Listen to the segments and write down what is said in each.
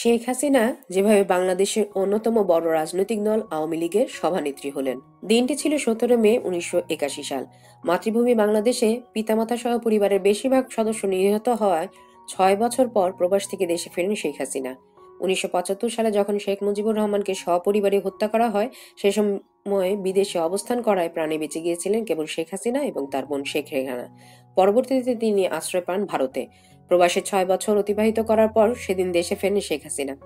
শেখ হাসিনা যেভাবে বাংলাদেশের অন্যতম বড় রাজনৈতিক দল আওয়ামী লীগের সভানেত্রী হলেন। দিনটি ছিল সতেরো মে উনিশশো একাশি সাল। মাতৃভূমি বাংলাদেশে পিতামাতা সহ পরিবারের বেশিরভাগ সদস্য নিহত হওয়ায় ছয় বছর পর প্রবাস থেকে দেশে ফেরেন শেখ হাসিনা। উনিশশো পঁচাত্তর সালে যখন শেখ মুজিবুর রহমানকে সপরিবারে হত্যা করা হয়, সে সময় বিদেশে অবস্থান করায় প্রাণে বেঁচে গিয়েছিলেন কেবল শেখ হাসিনা এবং তার বোন শেখ রেহানা। পরবর্তীতে তিনি আশ্রয় পান ভারতে। প্রবাসে ছয় বছর অতিবাহিত করার পর সেদিন দেশে ফেরেন শেখ হাসিনা।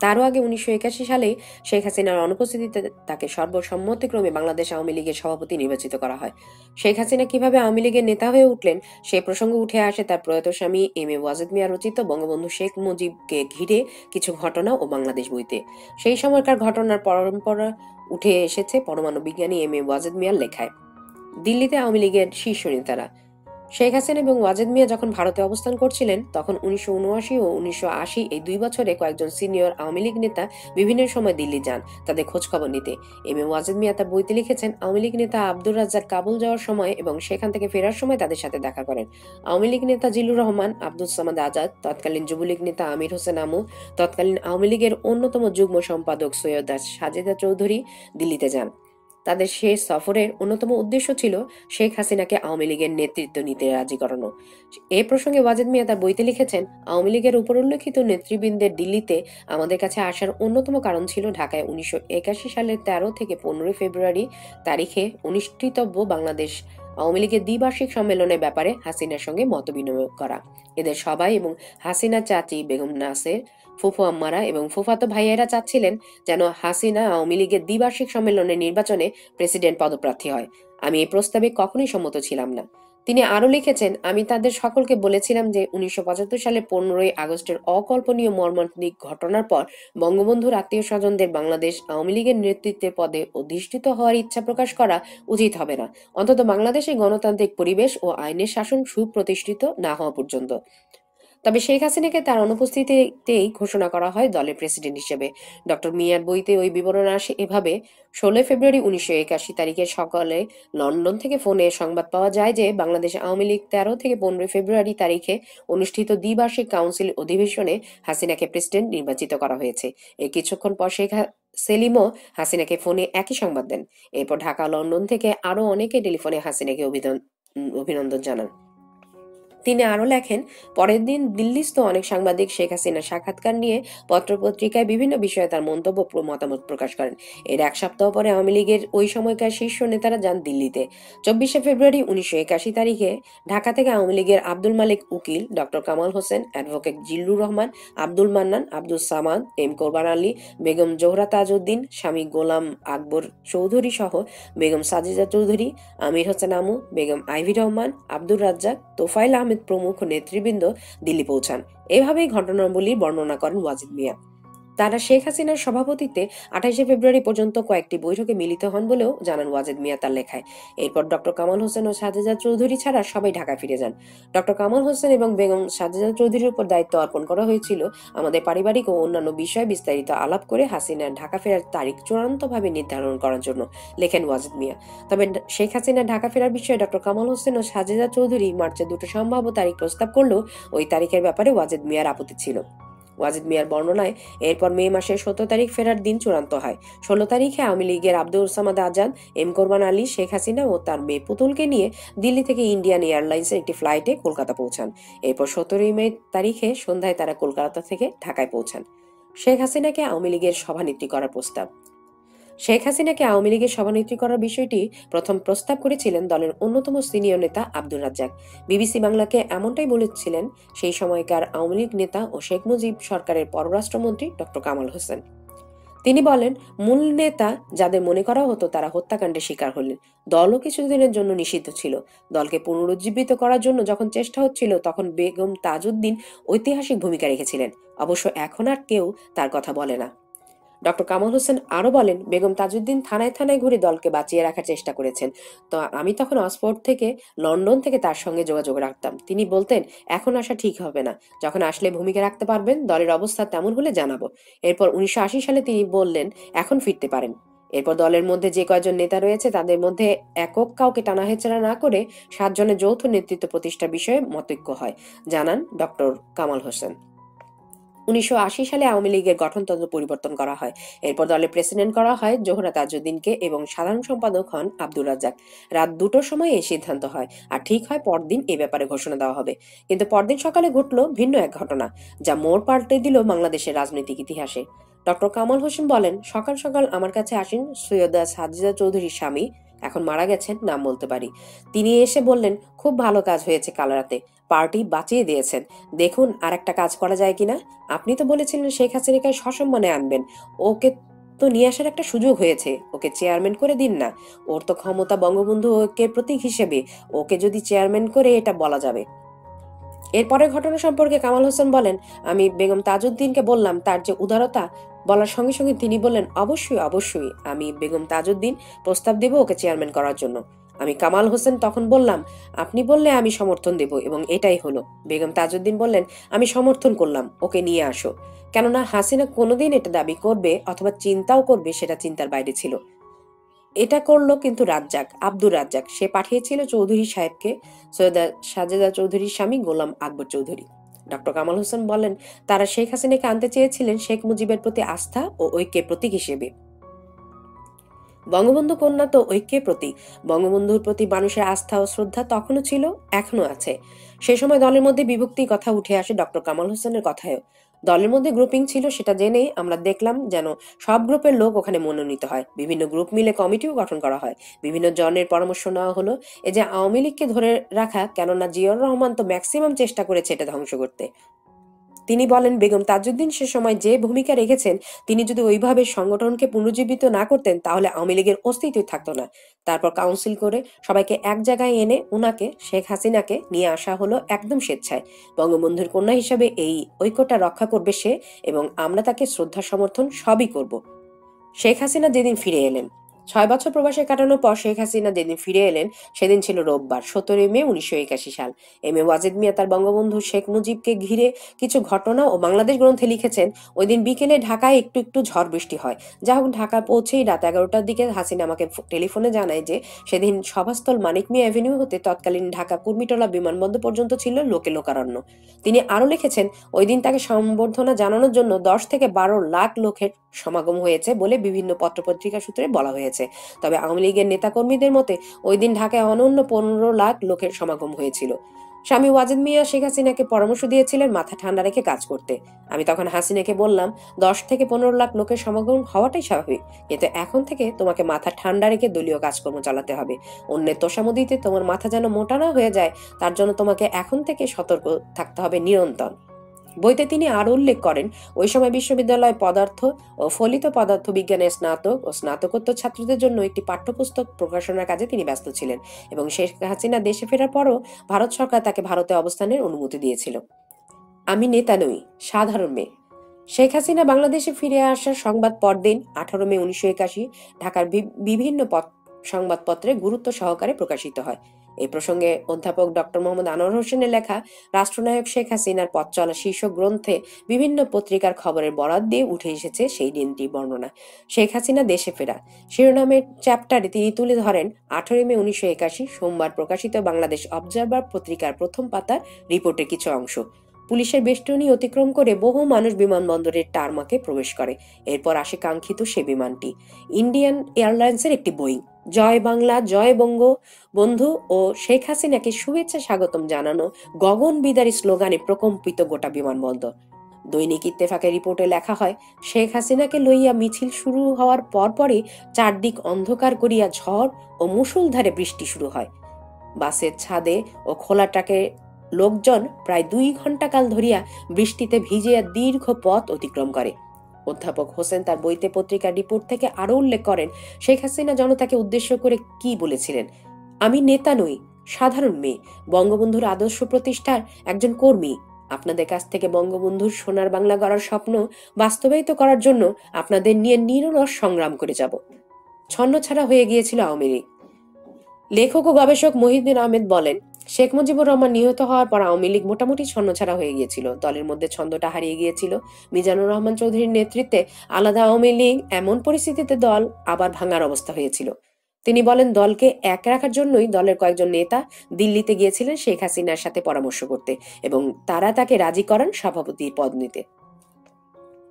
তারও আগে উনিশশো একাশি সালে শেখ হাসিনার অনুপস্থিতিতে তাকে সর্বসম্মতিক্রমে বাংলাদেশ আওয়ামী লীগের সভাপতি নির্বাচিত করা হয়। শেখ হাসিনা কীভাবে আওয়ামী লীগের নেতা হয়ে উঠলেন, সে প্রসঙ্গ উঠে আসে তার প্রয়াত স্বামী এম এ ওয়াজেদ মিয়া রচিত বঙ্গবন্ধু শেখ মুজিবকে ঘিরে কিছু ঘটনা ও বাংলাদেশ বইতে। সেই সময়কার ঘটনার পরম্পরা উঠে এসেছে পরমাণু বিজ্ঞানী এম এ ওয়াজেদ মিয়ার লেখায়। দিল্লিতে আওয়ামী লীগের শীর্ষ নেতারা শেখ হাসিনা এবং ওয়াজেদ মিয়া যখন ভারতে অবস্থান করছিলেন, তখন উনিশশো উনআশি ও উনিশশো আশি এই দুই বছরে কয়েকজন সিনিয়র আওয়ামী লীগ নেতা বিভিন্ন সময় দিল্লি যান তাদের খোঁজ খবর নিতে। এম এ ওয়াজেদ মিয়া তার বইতে লিখেছেন, আওয়ামী লীগ নেতা আব্দুর রাজ্জাক কাবুল যাওয়ার সময় এবং সেখান থেকে ফেরার সময় তাদের সাথে দেখা করেন। আওয়ামী লীগ নেতা জিলুর রহমান, আব্দুল সামাদ আজাদ, তৎকালীন যুবলীগ নেতা আমির হোসেন আমু, তৎকালীন আওয়ামী লীগের অন্যতম যুগ্ম সম্পাদক সৈয়দ সাজেদা চৌধুরী দিল্লিতে যান। তাদের শেষ সফরের অন্যতম উদ্দেশ্য ছিল শেখ হাসিনাকে আওয়ামী লীগের নেতৃত্ব নিতে রাজি করানো। এ প্রসঙ্গে ওয়াজেদ মিয়া তার বইতে লিখেছেন, আওয়ামী লীগের উপর উল্লেখিত নেতৃবৃন্দের দিল্লিতে আমাদের কাছে আসার অন্যতম কারণ ছিল ঢাকায় উনিশশো একাশি সালের তেরো থেকে পনেরোই ফেব্রুয়ারি তারিখে অনুষ্ঠিতব্য বাংলাদেশ আওয়ামী লীগের দ্বিবার্ষিক সম্মেলনের ব্যাপারে হাসিনার সঙ্গে মত বিনিময় করা। এদের সবাই এবং হাসিনা চাচি বেগম নাসের ফুফু আম্মারা এবং ফুফাতো ভাইয়েরা চাচ্ছিলেন যেন হাসিনা আওয়ামী লীগের দ্বিবার্ষিক সম্মেলনের নির্বাচনে প্রেসিডেন্ট পদপ্রার্থী হয়। আমি এই প্রস্তাবে কখনোই সম্মত ছিলাম না। তিনি আরও লিখেছেন, আমি তাদের সকলকে বলেছিলাম যে উনিশশো পঁচাত্তর সালে পনেরোই আগস্টের অকল্পনীয় মর্মান্তিক ঘটনার পর বঙ্গবন্ধুর আত্মীয় স্বজনদের বাংলাদেশ আওয়ামী লীগের নেতৃত্বে পদে অধিষ্ঠিত হওয়ার ইচ্ছা প্রকাশ করা উচিত হবে না। অন্তত বাংলাদেশে গণতান্ত্রিক পরিবেশ ও আইনের শাসন সুপ্রতিষ্ঠিত না হওয়া পর্যন্ত। তবে শেখ হাসিনাকে তার অনুপস্থিতিতেই ঘোষণা করা হয় দলের প্রেসিডেন্ট হিসেবে। ডক্টর মিয়ার বইতে ওই বিবরণ আসে এভাবে, ষোলোই ফেব্রুয়ারি উনিশশো একাশি তারিখে সকালে লন্ডন থেকে ফোনে সংবাদ পাওয়া যায় যে, বাংলাদেশ আওয়ামী লীগ তেরো থেকে পনেরোই ফেব্রুয়ারি তারিখে অনুষ্ঠিত দ্বিবার্ষিক কাউন্সিল অধিবেশনে হাসিনাকে প্রেসিডেন্ট নির্বাচিত করা হয়েছে। এর কিছুক্ষণ পর শেখ সেলিমও হাসিনাকে ফোনে একই সংবাদ দেন। এরপর ঢাকা, লন্ডন থেকে আরও অনেকে টেলিফোনে হাসিনাকে অভিনন্দন জানান। তিনি আরও লেখেন, পরের দিন দিল্লিস্থ অনেক সাংবাদিক শেখ হাসিনার সাক্ষাৎকার নিয়ে পত্রপত্রিকায় বিভিন্ন বিষয়ে তার মন্তব্য মতামত প্রকাশ করেন। এর এক সপ্তাহ পরে আওয়ামী লীগের ওই সময়কার শীর্ষ নেতারা যান দিল্লিতে। চব্বিশে ফেব্রুয়ারি উনিশশো একাশি তারিখে ঢাকা থেকে আওয়ামী লীগের Abdul Malik Ukil, doctor Kamal Hossain, advocate Zillur Rahman, Abdul Mannan Abdul Samad, M Korban Ali, Begum Zohra Tajuddin, স্বামী গোলাম আকবর চৌধুরী সহ বেগম সাজিদা চৌধুরী, আমির হোসেন আমু, বেগম আইভি রহমান, আব্দুর রাজ্জাক তোফাইল আহমেদ প্রমুখ নেতৃবৃন্দ দিল্লি পৌঁছান। এভাবেই ঘটনাবলী বর্ণনা করেন ওয়াজিদ মিয়া। তারা শেখ হাসিনার সভাপতিত্বে আঠাইশে ফেব্রুয়ারি পর্যন্ত কয়েকটি বৈঠকে মিলিত হন বলেও জানান ওয়াজেদ মিয়া তার লেখায়। এরপর ডক্টর কামাল হোসেন ও সাজেদা চৌধুরী ছাড়া সবাই ঢাকায় ফিরে যান। ডক্টর কামাল হোসেন এবং বেগম সাজেদা চৌধুরীর উপর দায়িত্ব অর্পণ করা হয়েছিল আমাদের পারিবারিক ও অন্যান্য বিষয়ে বিস্তারিত আলাপ করে হাসিনার ঢাকা ফেরার তারিখ চূড়ান্তভাবে নির্ধারণ করার জন্য লেখেন ওয়াজেদ মিয়া। তবে শেখ হাসিনা ঢাকা ফেরার বিষয়ে ডক্টর কামাল হোসেন ও সাজেদা চৌধুরী মার্চের দুটো সম্ভাব্য তারিখ প্রস্তাব করলেও ওই তারিখের ব্যাপারে ওয়াজেদ মিয়ার আপত্তি ছিল। ওয়াজিদ মিয়ার বর্ণনায়, এরপর মে মাসের সতেরো তারিখ ফেরার দিন চূড়ান্ত হয়। ষোলো তারিখে আওয়ামী লীগের আব্দুল সামাদ আজাদ, এম কোরবান আলী, শেখ হাসিনা ও তার মেয়ে পুতুলকে নিয়ে দিল্লি থেকে ইন্ডিয়ান এয়ারলাইন্সের একটি ফ্লাইটে কলকাতা পৌঁছান। এরপর সতেরোই মে তারিখে সন্ধ্যায় তারা কলকাতা থেকে ঢাকায় পৌঁছান। শেখ হাসিনাকে আওয়ামী লীগের সভানেত্রী করার প্রস্তাব। শেখ হাসিনাকে আওয়ামী লীগের সভানেত্রী করার বিষয়টি প্রথম প্রস্তাব করেছিলেন দলের অন্যতম সিনিয়র নেতা আব্দুর রাজ্জাক। বিবিসি বাংলাকে এমনটাই বলেছিলেন, সেই সময়কার আওয়ামী লীগ নেতা ও শেখ মুজিব সরকারের পররাষ্ট্রমন্ত্রী ডক্টর কামাল হোসেন। তিনি বলেন, মূল নেতা যাদের মনে করা হতো তারা হত্যাকাণ্ডের শিকার হলেন। দলও কিছুদিনের জন্য নিষিদ্ধ ছিল। দলকে পুনরুজ্জীবিত করার জন্য যখন চেষ্টা হচ্ছিল, তখন বেগম তাজউদ্দিন ঐতিহাসিক ভূমিকা রেখেছিলেন। অবশ্য এখন আর কেউ তার কথা বলে না। ডক্টর কামাল হোসেন আরও বলেন, বেগম তাজউদ্দিন থানায় থানায় ঘুরে দলকে বাঁচিয়ে রাখার চেষ্টা করেছেন। তো আমি তখন অক্সফোর্ড থেকে লন্ডন থেকে তার সঙ্গে যোগাযোগ রাখতাম। তিনি বলতেন, এখন আসা ঠিক হবে না। যখন আসলে ভূমিকা রাখতে পারবেন, দলের অবস্থা তেমন হলে জানাব। এরপর উনিশশো আশি সালে তিনি বললেন, এখন ফিরতে পারেন। এরপর দলের মধ্যে যে কয়জন নেতা রয়েছে, তাদের মধ্যে একক কাউকে টানা হেচড়া না করে সাতজনের যৌথ নেতৃত্ব প্রতিষ্ঠার বিষয়ে মতৈক্য হয়। জানান ডক্টর কামাল হোসেন। উনিশশো সালে আওয়ামী লীগের গঠনতন্ত্র পরিবর্তন করা হয়। এরপর দলের প্রেসিডেন্ট করা হয় জোহরা তাজউদ্দিনকে এবং সাধারণ সম্পাদক হন আব্দুর রাজ্জাক। রাত দুটোর সময় এই সিদ্ধান্ত হয় আর ঠিক হয় পরদিন এ ব্যাপারে ঘোষণা দেওয়া হবে। কিন্তু পরদিন সকালে ঘটল ভিন্ন এক ঘটনা, যা মোড় পাল্টে দিল বাংলাদেশের রাজনৈতিক ইতিহাসে। ডক্টর কামাল হোসেন বলেন, সকাল সকাল আমার কাছে আসেন সৈয়দা সাজিদা চৌধুরীর স্বামী এখন মারা গেছেন নাম বলতে পারি। তিনি এসে বললেন, খুব ভালো কাজ হয়েছে কালারাতে। পার্টি বাঁচিয়ে দিয়েছেন। দেখুন আর একটা কাজ করা যায় কিনা। আপনি তো বলেছিলেন শেখ হাসিনাকে সসম্মানে আনবেন। ওকে তো নিয়ে আসার একটা সুযোগ হয়েছে। ওকে চেয়ারম্যান করে দিন না। ওর তো ক্ষমতা বঙ্গবন্ধু ওকে প্রতীক হিসেবে। ওকে যদি চেয়ারম্যান করে এটা বলা যাবে। এরপরের ঘটনা সম্পর্কে কামাল হোসেন বলেন, আমি বেগম তাজউদ্দিনকে বললাম, তার যে উদারতা বলার সঙ্গে সঙ্গে তিনি বললেন, অবশ্যই অবশ্যই, আমি বেগম তাজউদ্দিন প্রস্তাব দেব ওকে চেয়ারম্যান করার জন্য। আমি কামাল হোসেন তখন বললাম, আপনি বললে আমি সমর্থন দেব এবং এটাই হলো। বেগম তাজউদ্দিন বললেন, আমি সমর্থন করলাম, ওকে নিয়ে আসো। কেননা হাসিনা কোনোদিন এটা দাবি করবে অথবা চিন্তাও করবে সেটা চিন্তার বাইরে ছিল। এটা করল কিন্তু রাজ্জাক, আব্দুর রাজ্জাক। সে পাঠিয়েছিল চৌধুরী সাহেবকে, সৈয়দা সাজেদা চৌধুরীর স্বামী গোলাম আকবর চৌধুরী। ডক্টর কামাল হোসেন বলেন, তারা শেখ হাসিনাকে আনতে চেয়েছিলেন শেখ মুজিবের প্রতি আস্থা ও ঐক্যের প্রতীক হিসেবে। বঙ্গবন্ধু কন্যা তো ঐক্যের প্রতীক। বঙ্গবন্ধুর প্রতি মানুষের আস্থা ও শ্রদ্ধা তখনও ছিল এখনও আছে। সে সময় দলের মধ্যে বিভক্তির কথা উঠে আসে ডক্টর কামাল হোসেনের কথায়ও। দলের মধ্যে গ্রুপিং ছিল, সেটা জেনে আমরা দেখলাম যেন সব গ্রুপের লোক ওখানে মনোনীত হয়। বিভিন্ন গ্রুপ মিলে কমিটিও গঠন করা হয়। বিভিন্ন জনের পরামর্শ নেওয়া হলো এ যে আওয়ামী লীগকে ধরে রাখা, কেননা জিয়র রহমান তো ম্যাক্সিমাম চেষ্টা করেছে এটা ধ্বংস করতে। তিনি বলেন, বেগম তাজউদ্দিন সে সময় যে ভূমিকা রেখেছেন, তিনি যদি ওইভাবে সংগঠনকে পুনরুজ্জীবিত না করতেন, তাহলে আওয়ামী লীগের অস্তিত্বই থাকতো না। তারপর কাউন্সিল করে সবাইকে এক জায়গায় এনে উনাকে, শেখ হাসিনাকে নিয়ে আসা হলো একদম স্বেচ্ছায়। বঙ্গবন্ধুর কন্যা হিসাবে এই ঐক্যটা রক্ষা করবে সে এবং আমরা তাকে শ্রদ্ধা সমর্থন সবই করব। শেখ হাসিনা যেদিন ফিরে এলেন। ছয় বছর প্রবাসে কাটানোর পর শেখ হাসিনা যেদিন ফিরে এলেন, সেদিন ছিল রোববার, সতেরোই মে উনিশশো একাশি সাল। এম এ ওয়াজেদ মিয়া তার বঙ্গবন্ধু শেখ মুজিবকে ঘিরে কিছু ঘটনা ও বাংলাদেশ গ্রন্থে লিখেছেন, ওই দিন বিকেলে ঢাকায় একটু একটু ঝড় বৃষ্টি হয়। যা হোক, ঢাকা পৌঁছেই রাত এগারোটার দিকে হাসিনা আমাকে টেলিফোনে জানায় যে, সেদিন সভাস্থল মানিক মিয়া অ্যাভিনিউ হতে তৎকালীন ঢাকা কুর্মিটলা বিমানবন্দর পর্যন্ত ছিল লোকে লোকারণ্য। তিনি আরও লিখেছেন, ওই দিন তাকে সম্বর্ধনা জানানোর জন্য দশ থেকে বারো লাখ লোকের সমাগম হয়েছে বলে বিভিন্ন পত্রপত্রিকা সূত্রে বলা হয়েছে। তবে আওয়ামী লীগের নেতাকর্মীদের মতে, ওই দিন ঢাকায় অনন্য পনেরো লাখ লোকের সমাগম হয়েছিল। স্বামী ওয়াজেদ মিয়া শেখ হাসিনাকে পরামর্শ দিয়েছিলেন মাথা ঠান্ডা রেখে কাজ করতে। আমি তখন হাসিনাকে বললাম, দশ থেকে পনেরো লাখ লোকের সমাগম হওয়াটাই স্বাভাবিক। কিন্তু এখন থেকে তোমাকে মাথা ঠান্ডা রেখে দলীয় কাজকর্ম চালাতে হবে। অন্যের তোষামদিতে তোমার মাথা যেন মোটা না হয়ে যায়, তার জন্য তোমাকে এখন থেকে সতর্ক থাকতে হবে নিরন্তর। বইতে তিনি আরও উল্লেখ করেন, ওই সময় বিশ্ববিদ্যালয় পদার্থ ও ফলিত পদার্থ বিজ্ঞানের স্নাতক ও স্নাতকোত্তর ছাত্রদের জন্য একটি পাঠ্যপুস্তক প্রকাশনার কাজে তিনি ব্যস্ত ছিলেন এবং শেখ হাসিনা দেশে ফেরার পরও ভারত সরকার তাকে ভারতে অবস্থানের অনুমতি দিয়েছিল। আমি নেতা নই সাধারণ মেয়ে। শেখ হাসিনা বাংলাদেশে ফিরে আসার সংবাদ পরদিন, আঠারো মে উনিশশো একাশি, ঢাকার বিভিন্ন সংবাদপত্রে গুরুত্ব সহকারে প্রকাশিত হয়। এই প্রসঙ্গে অধ্যাপক ডক্টর মোহাম্মদ আনোয়ার হোসেনের লেখা রাষ্ট্রনায়ক শেখ হাসিনার পথ চলা শীর্ষক গ্রন্থে বিভিন্ন পত্রিকার খবরের বরাদ দিয়ে উঠে এসেছে সেই দিনটির বর্ণনা। শেখ হাসিনা দেশে ফেরা। শিরোনামের চ্যাপ্টারে তিনি তুলে ধরেন, আঠারোই মে উনিশশো একাশি সোমবার প্রকাশিত বাংলাদেশ অবজারভার পত্রিকার প্রথম পাতার রিপোর্টের কিছু অংশ। পুলিশের বেষ্টনী অতিক্রম করে বহু মানুষ বিমানবন্দরের টারমাকে প্রবেশ করে। এরপর আসে কাঙ্ক্ষিত সে বিমানটি। ইন্ডিয়ান এয়ারলাইন্সের একটি বোয়িং। জয় বাংলা, জয় বঙ্গ। বন্ধু ও শেখ হাসিনাকে শুভেচ্ছা স্বাগতম জানানো গগন বিদারী স্লোগানে প্রকম্পিত গোটা বিমানবন্দর। দৈনিক ইত্তেফাকের রিপোর্টে লেখা হয়, শেখ হাসিনাকে লইয়া মিছিল শুরু হওয়ার পরপরই চারদিক অন্ধকার করিয়া ঝড় ও মুসুলধারে বৃষ্টি শুরু হয়। বাসের ছাদে ও খোলা ট্রাকে লোকজন প্রায় দুই ঘণ্টা কাল ধরিয়া বৃষ্টিতে ভিজিয়া দীর্ঘ পথ অতিক্রম করে। অধ্যাপক হোসেন তার বইতে পত্রিকার রিপোর্ট থেকে আরও উল্লেখ করেন, শেখ হাসিনা জনতাকে উদ্দেশ্য করে কি বলেছিলেন? আমি নেতা নই, সাধারণ মেয়ে, বঙ্গবন্ধুর আদর্শ প্রতিষ্ঠার একজন কর্মী। আপনাদের কাছ থেকে বঙ্গবন্ধুর সোনার বাংলা গড়ার স্বপ্ন বাস্তবায়িত করার জন্য আপনাদের নিয়ে নিরলস সংগ্রাম করে যাব। ছন্ন ছাড়া হয়ে গিয়েছিল আওয়ামী লেখক ও গবেষক মহিউদ্দিন আহমেদ বলেন শেখ মুজিবুর রহমান নিহত হওয়ার পর আওয়ামী লীগ মোটামুটি ছন্নছাড়া হয়ে গিয়েছিল। দলের মধ্যে ছন্দটা হারিয়ে গিয়েছিল। মিজানুর রহমান চৌধুরীর নেতৃত্বে আলাদা আওয়ামী লীগ, এমন পরিস্থিতিতে দল আবার ভাঙার অবস্থা হয়েছিল। তিনি বলেন, দলকে এক রাখার জন্যই দলের কয়েকজন নেতা দিল্লিতে গিয়েছিলেন শেখ হাসিনার সাথে পরামর্শ করতে এবং তারা তাকে রাজি করান সভাপতির পদ নিতে।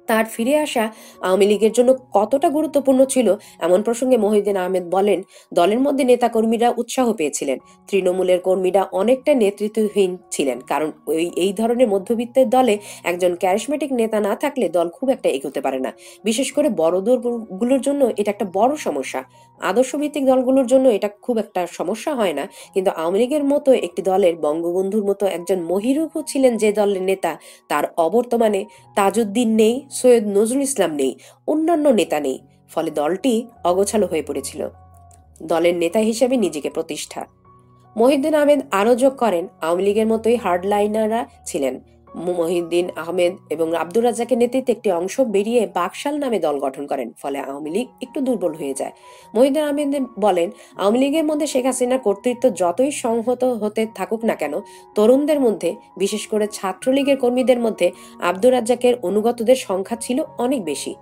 তার ফিরে আসা আওয়ামী লীগের জন্য কতটা গুরুত্বপূর্ণ ছিল এমন প্রসঙ্গে মহিউদ্দিন আহমেদ বলেন, দলের মধ্যে নেতাকর্মীরা উৎসাহ পেয়েছিলেন। তৃণমূলের কর্মীরা অনেকটা নেতৃত্বহীন ছিলেন কারণ ওই, এই ধরনের মধ্যবিত্তের দলে একজন ক্যারিসমেটিক নেতা না থাকলে দল খুব একটা এগোতে পারে না। বিশেষ করে বড় দলগুলোর জন্য এটা একটা বড় সমস্যা। আদর্শভিত্তিক দলগুলোর জন্য এটা খুব একটা সমস্যা হয় না। কিন্তু আওয়ামী লীগের মতো একটি দলের বঙ্গবন্ধুর মতো একজন মহিরুহু ছিলেন যে দলের নেতা, তার অবর্তমানে তাজউদ্দিন নেই সৈয়দ নজরুল ইসলাম নেই, অন্যান্য নেতা নেই, ফলে দলটি অগোছালো হয়ে পড়েছিল। দলের নেতা হিসেবে নিজেকে প্রতিষ্ঠা। মহিউদ্দিন আহমেদ আরও যোগ করেন, আওয়ামী লীগের মতোই হার্ডলাইনাররা ছিলেন। মহিউদ্দিন আহমেদ এবং আব্দুর রাজ্জাকের নেতৃত্বে একটি অংশ বেরিয়ে বাকশাল নামে দল গঠন করেন, ফলে আওয়ামী লীগ একটু দুর্বল হয়ে যায়। মহিউদ্দিন আহমেদ বলেন, আওয়ামী লীগের মধ্যে শেখ হাসিনার কর্তৃত্ব যতই সংহত হতে থাকুক না কেন, তরুণদের মধ্যে, বিশেষ করে ছাত্রলীগের কর্মীদের মধ্যে, আব্দুর রাজ্জাকের অনুগতদের সংখ্যা ছিল অনেক বেশি।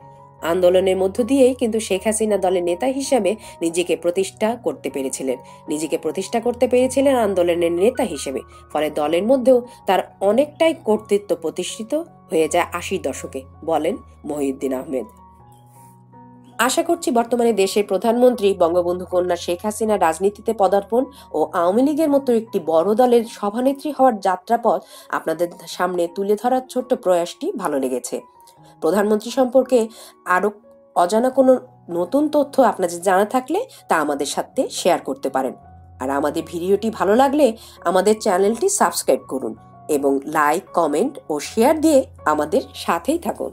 আন্দোলনের মধ্য দিয়েই কিন্তু শেখ হাসিনা দলের নেতা হিসাবে নিজেকে প্রতিষ্ঠা করতে পেরেছিলেন। নিজেকে প্রতিষ্ঠা করতে পেরেছিলেন আন্দোলনের নেতা হিসেবে। ফলে দলের মধ্যেও তার অনেকটাই কর্তৃত্ব প্রতিষ্ঠিত হয়ে যায় আশির দশকে, বলেন মহিউদ্দিন আহমেদ। আশা করছি বর্তমানে দেশের প্রধানমন্ত্রী বঙ্গবন্ধু কন্যা শেখ হাসিনা রাজনীতিতে পদার্পণ ও আওয়ামী লীগের মতো একটি বড় দলের সভানেত্রী হওয়ার যাত্রাপথ আপনাদের সামনে তুলে ধরার ছোট্ট প্রয়াসটি ভালো লেগেছে। প্রধানমন্ত্রী সম্পর্কে আরও অজানা কোনো নতুন তথ্য আপনাদের জানা থাকলে তা আমাদের সাথে শেয়ার করতে পারেন। আর আমাদের ভিডিওটি ভালো লাগলে আমাদের চ্যানেলটি সাবস্ক্রাইব করুন এবং লাইক, কমেন্ট ও শেয়ার দিয়ে আমাদের সাথেই থাকুন।